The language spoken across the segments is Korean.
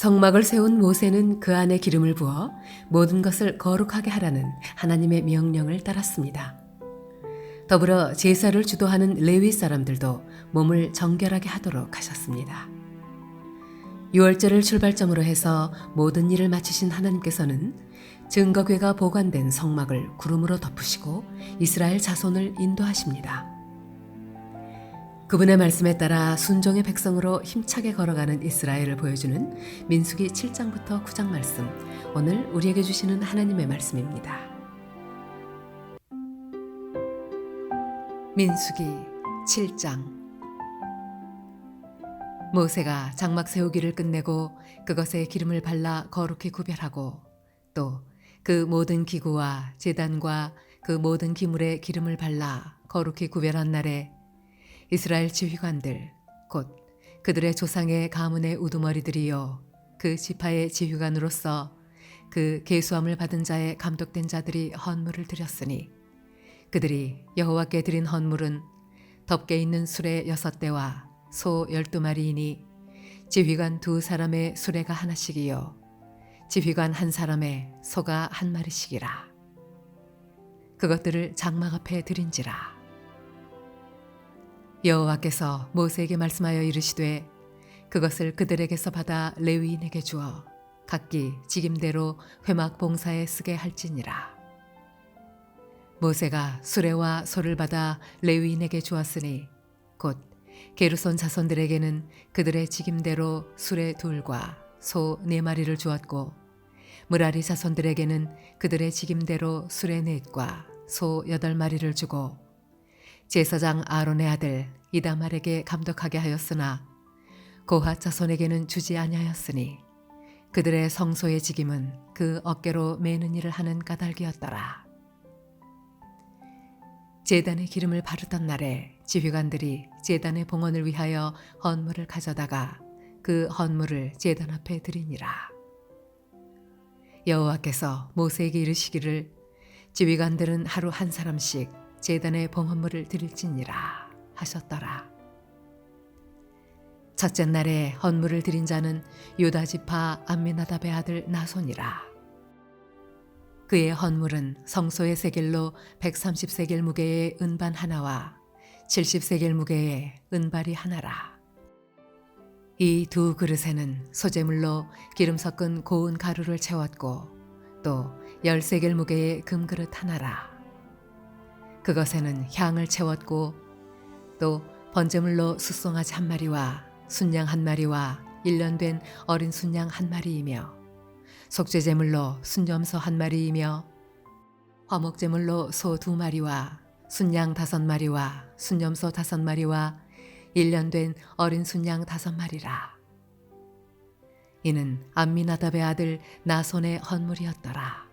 성막을 세운 모세는 그 안에 기름을 부어 모든 것을 거룩하게 하라는 하나님의 명령을 따랐습니다. 더불어 제사를 주도하는 레위 사람들도 몸을 정결하게 하도록 하셨습니다. 유월절을 출발점으로 해서 모든 일을 마치신 하나님께서는 증거궤가 보관된 성막을 구름으로 덮으시고 이스라엘 자손을 인도하십니다. 그분의 말씀에 따라 순종의 백성으로 힘차게 걸어가는 이스라엘을 보여주는 민수기 7장부터 9장 말씀. 오늘 우리에게 주시는 하나님의 말씀입니다. 민수기 7장 모세가 장막 세우기를 끝내고 그것에 기름을 발라 거룩히 구별하고 또 그 모든 기구와 제단과 그 모든 기물에 기름을 발라 거룩히 구별한 날에 이스라엘 지휘관들 곧 그들의 조상의 가문의 우두머리들이요. 그 지파의 지휘관으로서 그 계수함을 받은 자의 감독된 자들이 헌물을 드렸으니 그들이 여호와께 드린 헌물은 덮개 있는 수레 여섯 대와 소 열두 마리이니 지휘관 두 사람의 수레가 하나씩이요. 지휘관 한 사람의 소가 한 마리씩이라. 그것들을 장막 앞에 드린지라 여호와께서 모세에게 말씀하여 이르시되 그것을 그들에게서 받아 레위인에게 주어 각기 직임대로 회막 봉사에 쓰게 할지니라. 모세가 수레와 소를 받아 레위인에게 주었으니 곧 게르손 자손들에게는 그들의 직임대로 수레 둘과 소 네 마리를 주었고 무라리 자손들에게는 그들의 직임대로 수레 넷과 소 여덟 마리를 주고 제사장 아론의 아들 이다말에게 감독하게 하였으나 고핫 자손에게는 주지 아니하였으니 그들의 성소의 직임은 그 어깨로 매는 일을 하는 까닭이었더라. 제단의 기름을 바르던 날에 지휘관들이 제단의 봉헌을 위하여 헌물을 가져다가 그 헌물을 제단 앞에 드리니라. 여호와께서 모세에게 이르시기를 지휘관들은 하루 한 사람씩 제단의 봉헌물을 드릴지니라 하셨더라. 첫째 날에 헌물을 드린 자는 유다 지파 암미나답의 아들 나손이라. 그의 헌물은 성소의 세겔로 130세겔 무게의 은반 하나와 70세겔 무게의 은발이 하나라. 이 두 그릇에는 소재물로 기름 섞은 고운 가루를 채웠고 또 10세겔 무게의 금그릇 하나라. 그것에는 향을 채웠고 또 번제물로 숫송아지 한 마리와 순양 한 마리와 일년된 어린 순양 한 마리이며 속죄제물로 순점소 한 마리이며 화목제물로 소 두 마리와 순양 다섯 마리와 순염소 다섯 마리와 일년된 어린 순양 다섯 마리라. 이는 암미나답의 아들 나손의 헌물이었더라.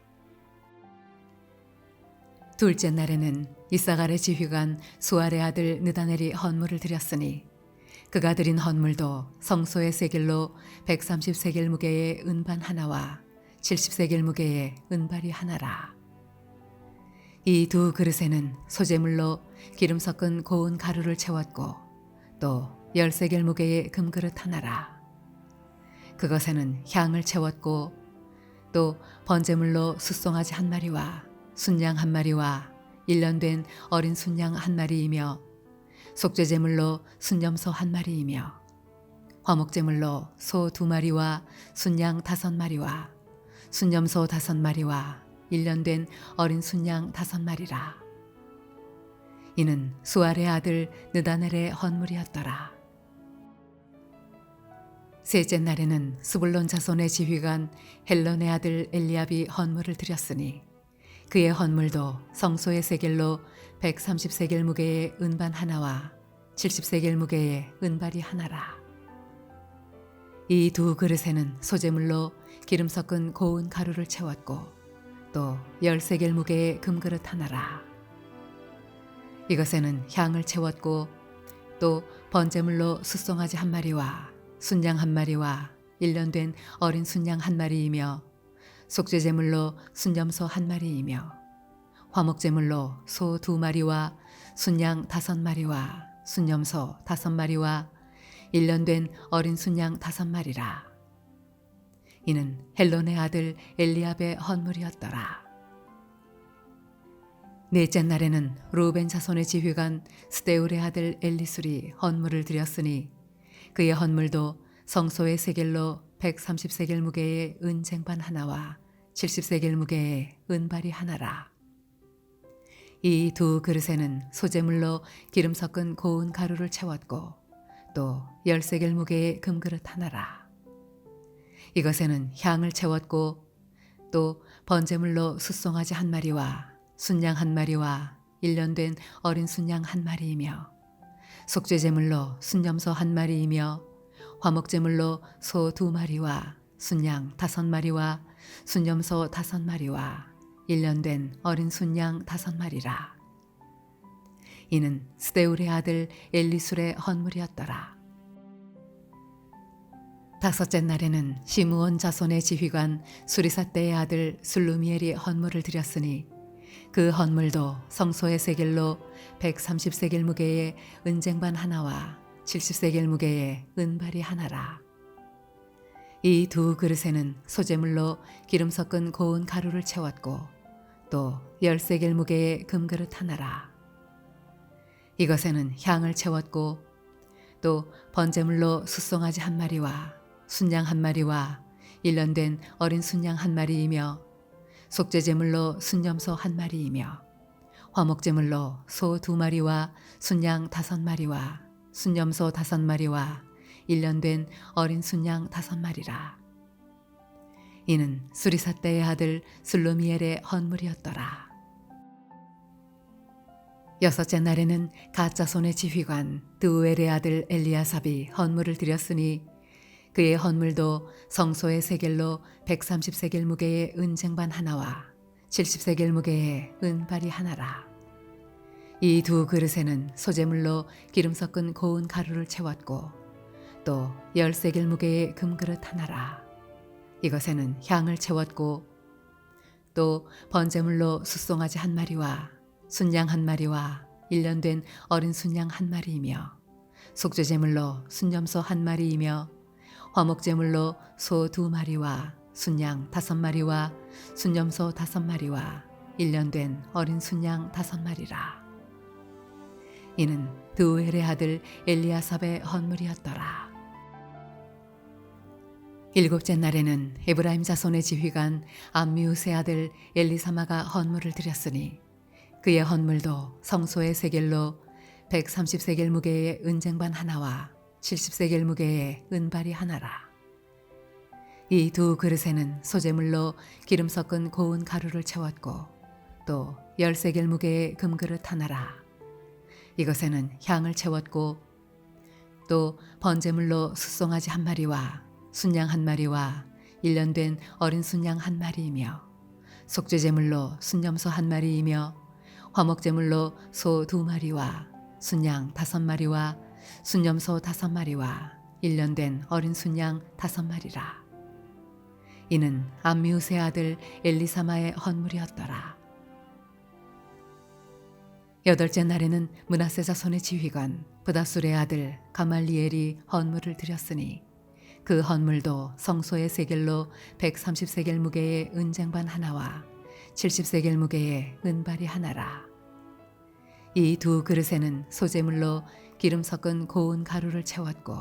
둘째 날에는 이사갈의 지휘관 수알의 아들 느다넬이 헌물을 드렸으니 그가 드린 헌물도 성소의 세겔로 130세겔 무게의 은반 하나와 70세겔 무게의 은발이 하나라. 이 두 그릇에는 소재물로 기름 섞은 고운 가루를 채웠고 또 10세겔 무게의 금그릇 하나라. 그것에는 향을 채웠고 또 번제물로 숫송아지 한 마리와 순양 한 마리와 일년된 어린 순양 한 마리이며 속죄제물로 순염소 한 마리이며 화목제물로 소 두 마리와 순양 다섯 마리와 순염소 다섯 마리와 일년된 어린 순양 다섯 마리라. 이는 수알의 아들 느다넬의 헌물이었더라. 셋째 날에는 스불론 자손의 지휘관 헬론의 아들 엘리압이 헌물을 드렸으니 그의 헌물도 성소의 세겔로 130세겔 무게의 은반 하나와 70세겔 무게의 은발이 하나라. 이 두 그릇에는 소재물로 기름 섞은 고운 가루를 채웠고 또 10세겔 무게의 금그릇 하나라. 이것에는 향을 채웠고 또 번제물로 숫송아지 한 마리와 순양 한 마리와 일년된 어린 순양 한 마리이며 속죄제물로 순염소 한 마리이며 화목제물로 소 두 마리와 순양 다섯 마리와 순염소 다섯 마리와 일년된 어린 순양 다섯 마리라. 이는 헬론의 아들 엘리압의 헌물이었더라. 넷째 날에는 루벤 자손의 지휘관 스데울의 아들 엘리술이 헌물을 드렸으니 그의 헌물도 성소의 세겔로 130세겔 무게의 은쟁반 하나와 70세겔 무게의 은발이 하나라. 이 두 그릇에는 소재물로 기름 섞은 고운 가루를 채웠고 또 열세겔 무게의 금그릇 하나라. 이것에는 향을 채웠고 또 번제물로 숫송아지 한 마리와 순양 한 마리와 일년된 어린 순양 한 마리이며 속죄제물로 순염소 한 마리이며 화목제물로 소 두 마리와 순양 다섯 마리와 순염소 다섯 마리와 일년된 어린 순양 다섯 마리라. 이는 스데울의 아들 엘리술의 헌물이었더라. 다섯째 날에는 시므온 자손의 지휘관 수리사 때의 아들 술루미엘이 헌물을 드렸으니 그 헌물도 성소의 세겔로 130세겔 무게의 은쟁반 하나와 70세겔 무게의 은발이 하나라. 이 두 그릇에는 소재물로 기름 섞은 고운 가루를 채웠고 또 열세겔 무게의 금그릇 하나라. 이것에는 향을 채웠고 또 번제물로 숫송아지 한 마리와 순양 한 마리와 일년된 어린 순양 한 마리이며 속죄제물로 순염소 한 마리이며 화목제물로 소 두 마리와 순양 다섯 마리와 순염소 다섯 마리와 일년된 어린 순양 다섯 마리라. 이는 수리사 때의 아들 술루미엘의 헌물이었더라. 여섯째 날에는 가짜손의 지휘관 드우엘의 아들 엘리아삽이 헌물을 드렸으니 그의 헌물도 성소의 세겔로 130세겔 무게의 은쟁반 하나와 70세겔 무게의 은발이 하나라. 이 두 그릇에는 소재물로 기름 섞은 고운 가루를 채웠고 또 열세겔 무게의 금그릇 하나라. 이것에는 향을 채웠고 또 번제물로 숫송아지 한 마리와 순양 한 마리와 일년된 어린 순양 한 마리이며 속죄제물로 순염소 한 마리이며 화목제물로 소 두 마리와 순양 다섯 마리와 순염소 다섯 마리와 일년된 어린 순양 다섯 마리라. 이는 드우엘의 아들 엘리아삽의 헌물이었더라. 일곱째 날에는 에브라임 자손의 지휘관 암미우스의 아들 엘리사마가 헌물을 드렸으니 그의 헌물도 성소의 세겔로 130세겔 무게의 은쟁반 하나와 70세겔 무게의 은발이 하나라. 이 두 그릇에는 소재물로 기름 섞은 고운 가루를 채웠고 또 열세겔 무게의 금그릇 하나라. 이것에는 향을 채웠고 또 번제물로 숫송아지 한 마리와 순양 한 마리와 일년된 어린 순양 한 마리이며 속죄제물로 순염소 한 마리이며 화목제물로 소 두 마리와 순양 다섯 마리와 순염소 다섯 마리와 일년된 어린 순양 다섯 마리라. 이는 암미우스의 아들 엘리사마의 헌물이었더라. 여덟째 날에는 문하세 자손의 지휘관 부다술의 아들 가말리엘이 헌물을 드렸으니 그 헌물도 성소의 세겔로 130세겔 무게의 은쟁반 하나와 70세겔 무게의 은발이 하나라. 이 두 그릇에는 소재물로 기름 섞은 고운 가루를 채웠고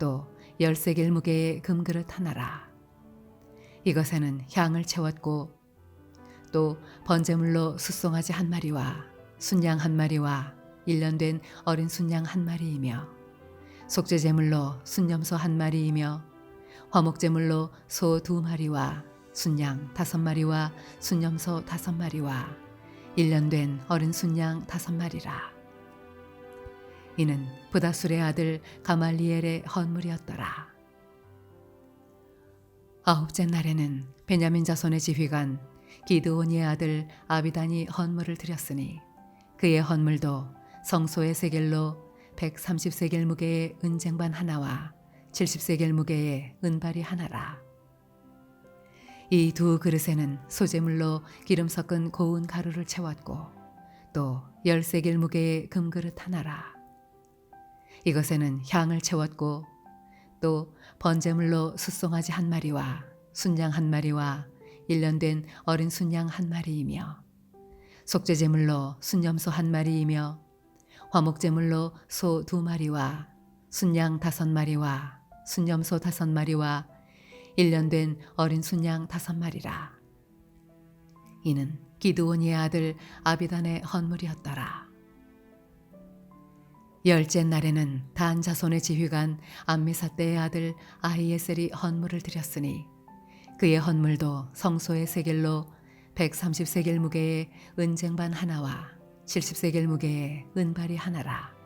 또 열세겔 무게의 금그릇 하나라. 이것에는 향을 채웠고 또 번제물로 숫송아지 한 마리와 순양 한 마리와 일년된 어린 순양 한 마리이며 속죄 제물로 순염소 한 마리이며 화목 제물로 소 두 마리와 순양 다섯 마리와 순염소 다섯 마리와 일년된 어린 순양 다섯 마리라. 이는 부다술의 아들 가말리엘의 헌물이었더라. 아홉째 날에는 베냐민 자손의 지휘관 기드온의 아들 아비단이 헌물을 드렸으니 그의 헌물도 성소의 세겔로 130세겔 무게의 은쟁반 하나와 70세겔 무게의 은발이 하나라. 이 두 그릇에는 소재물로 기름 섞은 고운 가루를 채웠고 또 열세겔 무게의 금그릇 하나라. 이것에는 향을 채웠고 또 번제물로 숫송아지 한 마리와 순양 한 마리와 일년된 어린 순양 한 마리이며 속죄 제물로 순염소 한 마리이며 화목 제물로 소 두 마리와 순양 다섯 마리와 순염소 다섯 마리와 일년된 어린 순양 다섯 마리라. 이는 기드온이의 아들 아비단의 헌물이었더라. 열째 날에는 단 자손의 지휘관 암미사떼의 아들 아히에셀이 헌물을 드렸으니 그의 헌물도 성소의 세겔로 130세겔 무게의 은쟁반 하나와 70세겔 무게의 은발이 하나라.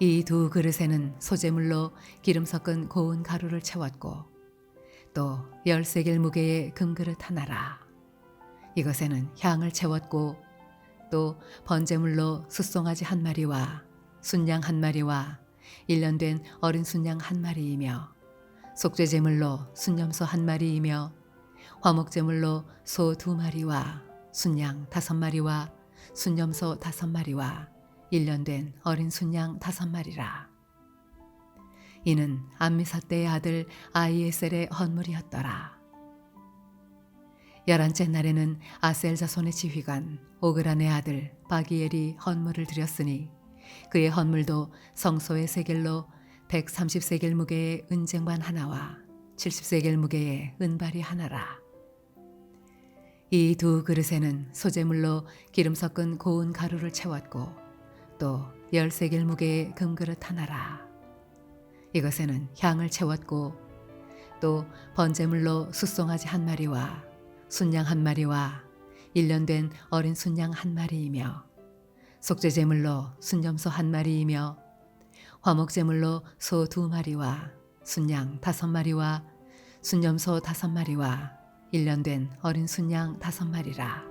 이 두 그릇에는 소재물로 기름 섞은 고운 가루를 채웠고 또 열세겔 무게의 금그릇 하나라. 이것에는 향을 채웠고 또 번제물로 숫송아지 한 마리와 순양 한 마리와 일년된 어린 순양 한 마리이며 속죄제물로 순염소 한 마리이며 화목제물로 소 두 마리와 순양 다섯 마리와 순염소 다섯 마리와 일년된 어린 순양 다섯 마리라. 이는 암미사떼의 아들 아이에셀의 헌물이었더라. 열한째 날에는 아셀 자손의 지휘관 오그란의 아들 바기엘이 헌물을 드렸으니 그의 헌물도 성소의 세겔로 130세겔 무게의 은쟁반 하나와 70세겔 무게의 은발이 하나라. 이 두 그릇에는 소재물로 기름 섞은 고운 가루를 채웠고 또 열세 겔 무게의 금그릇 하나라. 이것에는 향을 채웠고 또 번제물로 숫송아지 한 마리와 순양 한 마리와 일년된 어린 순양 한 마리이며 속죄제물로 순염소 한 마리이며 화목제물로 소 두 마리와 순양 다섯 마리와 순염소 다섯 마리와 일년된 어린 순양 다섯 마리라.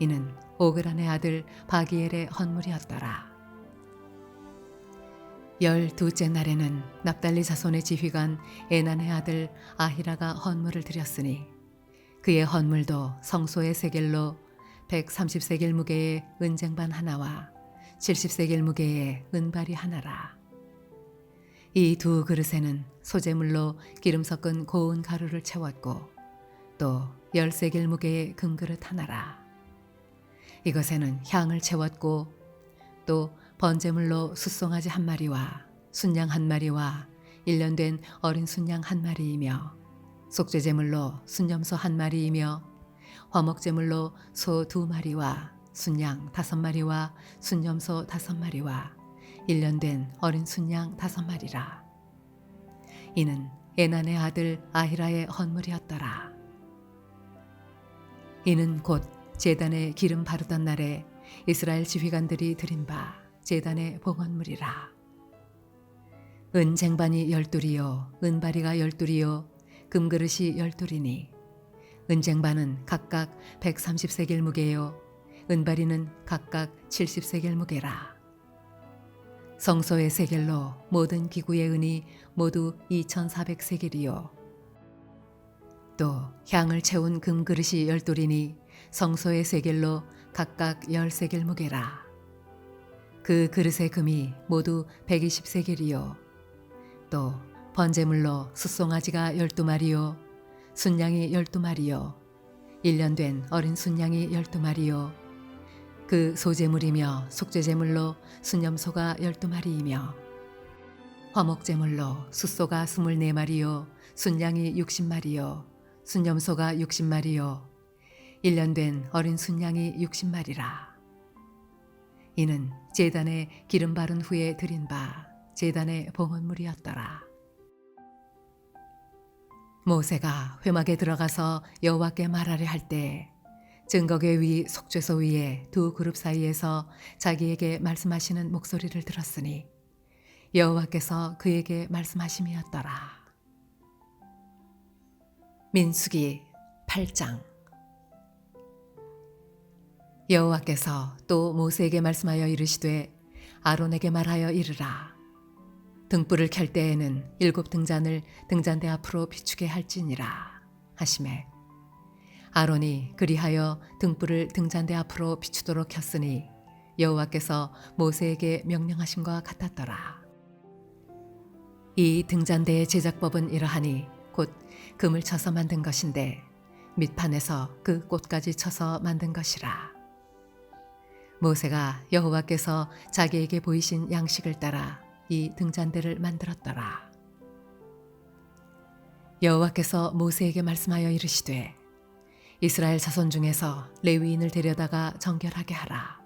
이는 오그란의 아들 바기엘의 헌물이었더라. 열두째 날에는 납달리 자손의 지휘관 에난의 아들 아히라가 헌물을 드렸으니 그의 헌물도 성소의 세겔로 130세겔 무게의 은쟁반 하나와 70세겔 무게의 은발이 하나라. 이 두 그릇에는 소재물로 기름 섞은 고운 가루를 채웠고 또 열세겔 무게의 금그릇 하나라. 이것에는 향을 채웠고 또 번제물로 숫송아지 한 마리와 순양 한 마리와 일년된 어린 순양 한 마리이며 속죄제물로 순염소 한 마리이며 화목제물로 소 두 마리와 순양 다섯 마리와 순염소 다섯 마리와 일년된 어린 순양 다섯 마리라. 이는 에난의 아들 아히라의 헌물이었더라. 이는 곧 제단에 기름 바르던 날에 이스라엘 지휘관들이 드린 바 제단의 봉헌물이라. 은쟁반이 열둘이요 은바리가 열둘이요 금그릇이 열둘이니 은쟁반은 각각 130세겔 무게요 은바리는 각각 70세겔 무게라. 성소의 세겔로 모든 기구의 은이 모두 2,400세겔이요. 또 향을 채운 금그릇이 열둘이니 성소의 세겔로 각각 10세겔 무게라. 그 그릇의 금이 모두 120세겔이요. 또 번제물로 숫송아지가 12마리요. 순양이 12마리요. 1년 된 어린 순양이 12마리요. 그 소재물이며 속죄제물로 순염소가 12마리이며 화목제물로 숫소가 24마리요. 순양이 60마리요. 순염소가 60마리요. 1년 된 어린 순양이 60마리라. 이는 제단에 기름 바른 후에 드린 바 제단의 봉헌물이었더라. 모세가 회막에 들어가서 여호와께 말하려 할때 증거계 위 속죄소 위에 두 그룹 사이에서 자기에게 말씀하시는 목소리를 들었으니 여호와께서 그에게 말씀하심이었더라. 민수기 8장 여호와께서 또 모세에게 말씀하여 이르시되 아론에게 말하여 이르라 등불을 켤 때에는 일곱 등잔을 등잔대 앞으로 비추게 할지니라 하심에 아론이 그리하여 등불을 등잔대 앞으로 비추도록 켰으니 여호와께서 모세에게 명령하심과 같았더라 이 등잔대의 제작법은 이러하니 곧 금을 쳐서 만든 것인데 밑판에서 그 꽃까지 쳐서 만든 것이라. 모세가 여호와께서 자기에게 보이신 양식을 따라 이 등잔대를 만들었더라. 여호와께서 모세에게 말씀하여 이르시되 이스라엘 자손 중에서 레위인을 데려다가 정결하게 하라.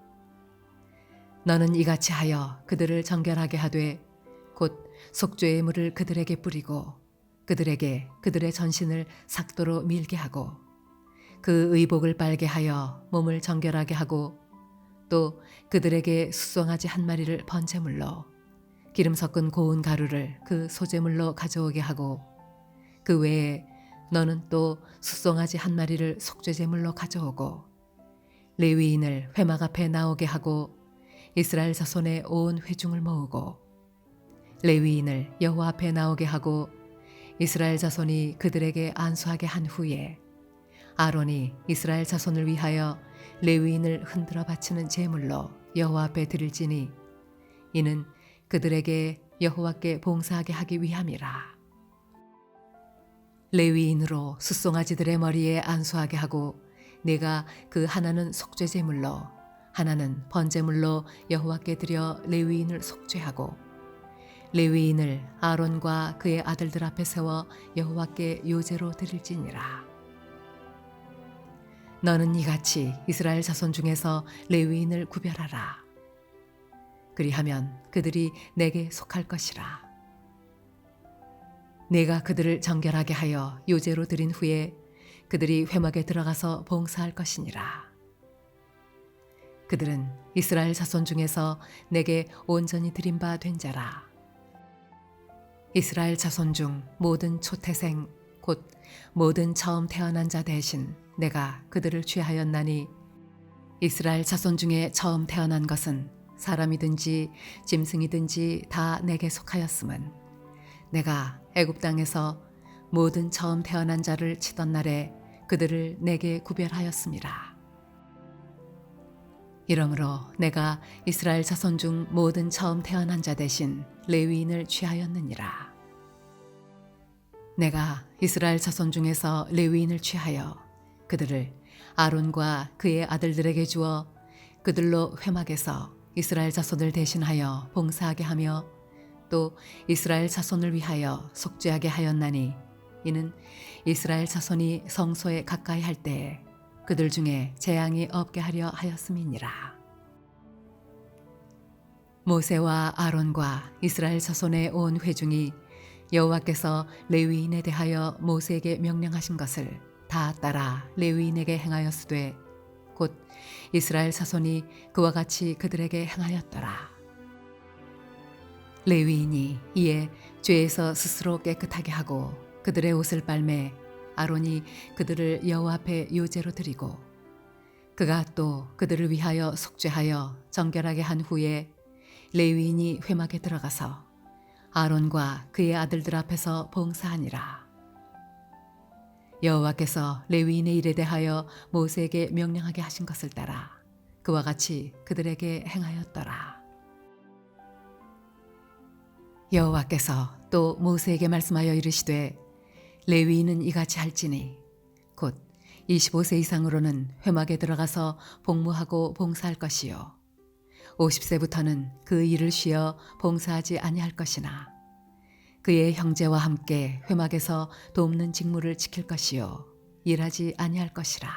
너는 이같이 하여 그들을 정결하게 하되 곧 속죄의 물을 그들에게 뿌리고 그들에게 그들의 전신을 삭도로 밀게 하고 그 의복을 빨게 하여 몸을 정결하게 하고 또 그들에게 수송아지 한 마리를 번제물로 기름 섞은 고운 가루를 그 소제물로 가져오게 하고 그 외에 너는 또 수송아지 한 마리를 속죄제물로 가져오고 레위인을 회막 앞에 나오게 하고 이스라엘 자손의 온 회중을 모으고 레위인을 여호와 앞에 나오게 하고 이스라엘 자손이 그들에게 안수하게 한 후에 아론이 이스라엘 자손을 위하여 레위인을 흔들어 바치는 제물로 여호와 앞에 드릴지니 이는 그들에게 여호와께 봉사하게 하기 위함이라. 레위인으로 숫송아지들의 머리에 안수하게 하고 내가 그 하나는 속죄 제물로 하나는 번제물로 여호와께 드려 레위인을 속죄하고 레위인을 아론과 그의 아들들 앞에 세워 여호와께 요제로 드릴지니라. 너는 이같이 이스라엘 자손 중에서 레위인을 구별하라. 그리하면 그들이 내게 속할 것이라 내가 그들을 정결하게 하여 요제로 드린 후에 그들이 회막에 들어가서 봉사할 것이니라. 그들은 이스라엘 자손 중에서 내게 온전히 드린 바 된 자라. 이스라엘 자손 중 모든 초태생 곧 모든 처음 태어난 자 대신 내가 그들을 취하였나니 이스라엘 자손 중에 처음 태어난 것은 사람이든지 짐승이든지 다 내게 속하였음은 내가 애굽 땅에서 모든 처음 태어난 자를 치던 날에 그들을 내게 구별하였습니다. 이러므로 내가 이스라엘 자손 중 모든 처음 태어난 자 대신 레위인을 취하였느니라. 내가 이스라엘 자손 중에서 레위인을 취하여 그들을 아론과 그의 아들들에게 주어 그들로 회막에서 이스라엘 자손을 대신하여 봉사하게 하며 또 이스라엘 자손을 위하여 속죄하게 하였나니 이는 이스라엘 자손이 성소에 가까이 할 때에 그들 중에 재앙이 없게 하려 하였음이니라. 모세와 아론과 이스라엘 자손의 온 회중이 여호와께서 레위인에 대하여 모세에게 명령하신 것을 다 따라 레위인에게 행하였으되 곧 이스라엘 자손이 그와 같이 그들에게 행하였더라. 레위인이 이에 죄에서 스스로 깨끗하게 하고 그들의 옷을 빨매 아론이 그들을 여호와 앞에 요제로 드리고 그가 또 그들을 위하여 속죄하여 정결하게 한 후에 레위인이 회막에 들어가서 아론과 그의 아들들 앞에서 봉사하니라 여호와께서 레위인의 일에 대하여 모세에게 명령하게 하신 것을 따라 그와 같이 그들에게 행하였더라. 여호와께서 또 모세에게 말씀하여 이르시되 레위인은 이같이 할지니? 곧 25세 이상으로는 회막에 들어가서 복무하고 봉사할 것이요. 50세부터는 그 일을 쉬어 봉사하지 아니할 것이나 그의 형제와 함께 회막에서 돕는 직무를 지킬 것이요. 일하지 아니할 것이라.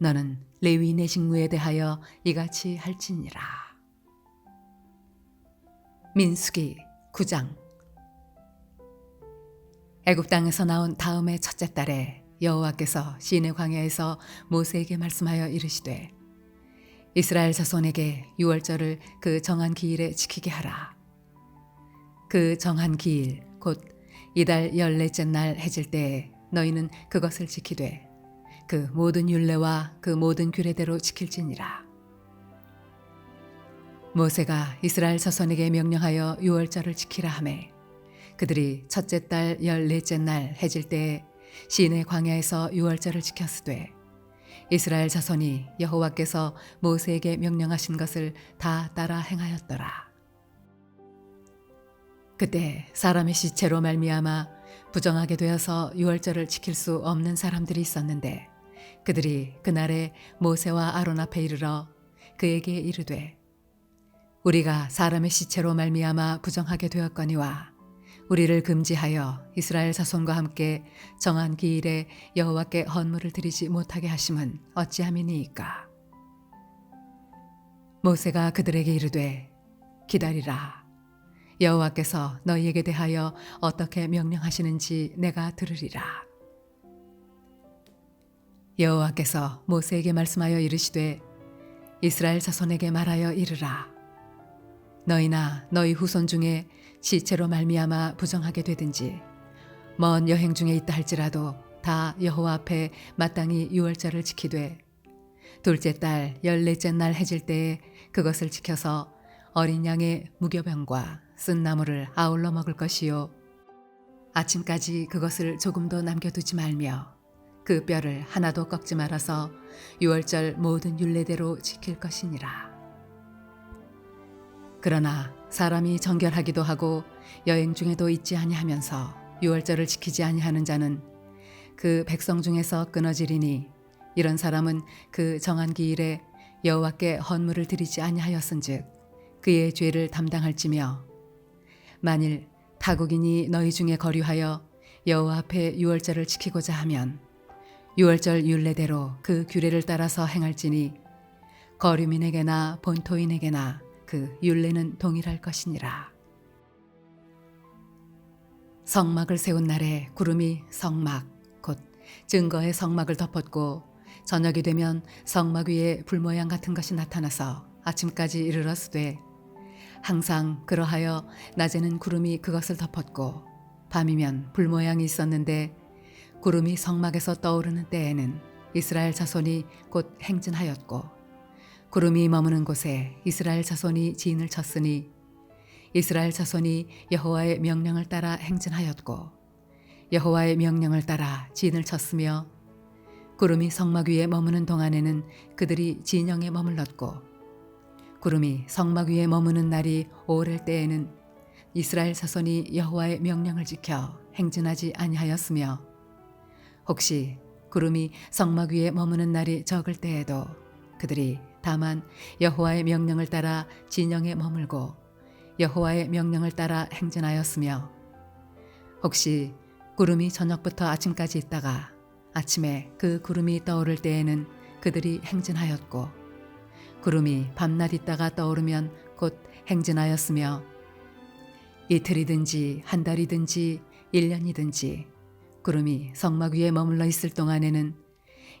너는 레위인의 직무에 대하여 이같이 할지니라 민수기 9장 애굽 땅에서 나온 다음의 첫째 달에 여호와께서 시내 광야에서 모세에게 말씀하여 이르시되 이스라엘 자손에게 유월절을 그 정한 기일에 지키게 하라. 그 정한 기일 곧 이달 열넷째 날 해질 때에 너희는 그것을 지키되 그 모든 율례와 그 모든 규례대로 지킬지니라. 모세가 이스라엘 자손에게 명령하여 유월절을 지키라 하매 그들이 첫째 달 열넷째 날 해질 때에 시내 광야에서 유월절을 지켰으되 이스라엘 자손이 여호와께서 모세에게 명령하신 것을 다 따라 행하였더라. 그때 사람의 시체로 말미암아 부정하게 되어서 유월절을 지킬 수 없는 사람들이 있었는데 그들이 그날에 모세와 아론 앞에 이르러 그에게 이르되 우리가 사람의 시체로 말미암아 부정하게 되었거니와 우리를 금지하여 이스라엘 자손과 함께 정한 기일에 여호와께 헌물을 드리지 못하게 하심은 어찌함이니이까? 모세가 그들에게 이르되 기다리라. 여호와께서 너희에게 대하여 어떻게 명령하시는지 내가 들으리라. 여호와께서 모세에게 말씀하여 이르시되 이스라엘 자손에게 말하여 이르라 너희나 너희 후손 중에 시체로 말미암아 부정하게 되든지 먼 여행 중에 있다 할지라도 다 여호와 앞에 마땅히 유월절을 지키되 둘째 달 열넷째 날 해질 때에 그것을 지켜서 어린 양의 무교병과 쓴 나물을 아울러 먹을 것이요 아침까지 그것을 조금도 남겨두지 말며 그 뼈를 하나도 꺾지 말아서 유월절 모든 율례대로 지킬 것이니라. 그러나 사람이 정결하기도 하고 여행 중에도 있지 아니하면서 유월절을 지키지 아니하는 자는 그 백성 중에서 끊어지리니 이런 사람은 그 정한 기일에 여호와께 헌물을 드리지 아니하였은즉 그의 죄를 담당할지며 만일 타국인이 너희 중에 거류하여 여호와 앞에 유월절을 지키고자 하면 유월절 율례대로 그 규례를 따라서 행할지니 거류민에게나 본토인에게나 그 율례는 동일할 것이니라. 성막을 세운 날에 구름이 성막 곧 증거의 성막을 덮었고 저녁이 되면 성막 위에 불 모양 같은 것이 나타나서 아침까지 이르렀으되 항상 그러하여 낮에는 구름이 그것을 덮었고 밤이면 불 모양이 있었는데 구름이 성막에서 떠오르는 때에는 이스라엘 자손이 곧 행진하였고 구름이 머무는 곳에 이스라엘 자손이 지인을 쳤으니 이스라엘 자손이 여호와의 명령을 따라 행진하였고 여호와의 명령을 따라 진을 쳤으며 구름이 성막 위에 머무는 동안에는 그들이 진영에 머물렀고 구름이 성막 위에 머무는 날이 오를 때에는 이스라엘 자손이 여호와의 명령을 지켜 행진하지 아니하였으며 혹시 구름이 성막 위에 머무는 날이 적을 때에도 그들이 다만 여호와의 명령을 따라 진영에 머물고 여호와의 명령을 따라 행진하였으며 혹시 구름이 저녁부터 아침까지 있다가 아침에 그 구름이 떠오를 때에는 그들이 행진하였고 구름이 밤낮 있다가 떠오르면 곧 행진하였으며 이틀이든지 한 달이든지 일 년이든지 구름이 성막 위에 머물러 있을 동안에는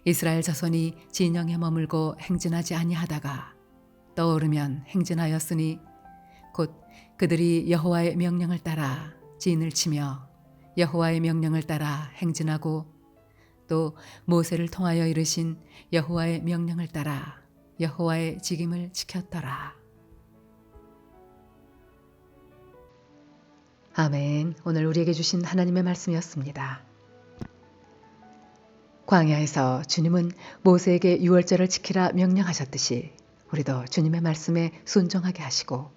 이스라엘 자손이 진영에 머물고 행진하지 아니하다가 떠오르면 행진하였으니 곧 그들이 여호와의 명령을 따라 진을 치며 여호와의 명령을 따라 행진하고 또 모세를 통하여 이르신 여호와의 명령을 따라 여호와의 직임을 지켰더라. 아멘. 오늘 우리에게 주신 하나님의 말씀이었습니다. 광야에서 주님은 모세에게 유월절을 지키라 명령하셨듯이 우리도 주님의 말씀에 순종하게 하시고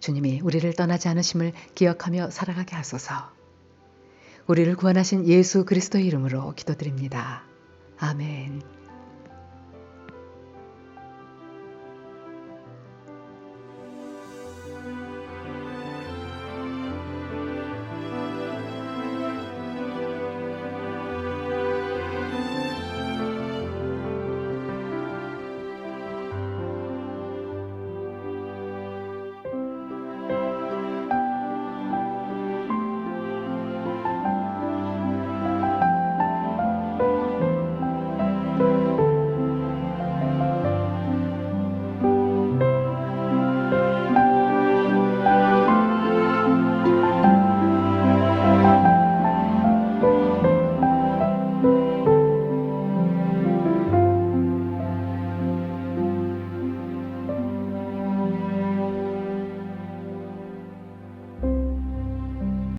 주님이 우리를 떠나지 않으심을 기억하며 살아가게 하소서. 우리를 구원하신 예수 그리스도의 이름으로 기도드립니다. 아멘.